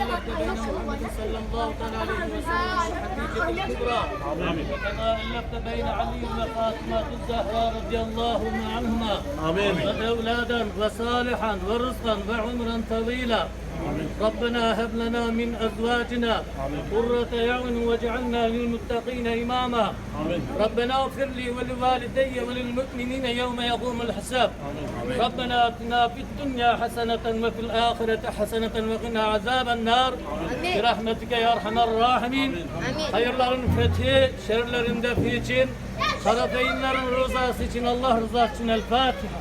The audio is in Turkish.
صلى الله تعالى عليه وسلم الحقيقة الكبرى وكما ألفت بين علي وفاطمة الزهراء رضي الله عنهما آمين. وأولادا وصالحا ورزقا وعمرا طويلا ربنا هب لنا من أزواجنا قرة أعين واجعلنا للمتقين إماما ربنا اغفر لي ولوالدي وللمؤمنين يوم يقوم الحساب ربنا اتنا في الدنيا حسنة وفي الآخرة حسنة وقنا عذاب النار برحمتك يا أرحم الراحمين hayırların fethi, şerlerin defi için, tarafeynlerin rızası için, Allah rızası için El Fatiha.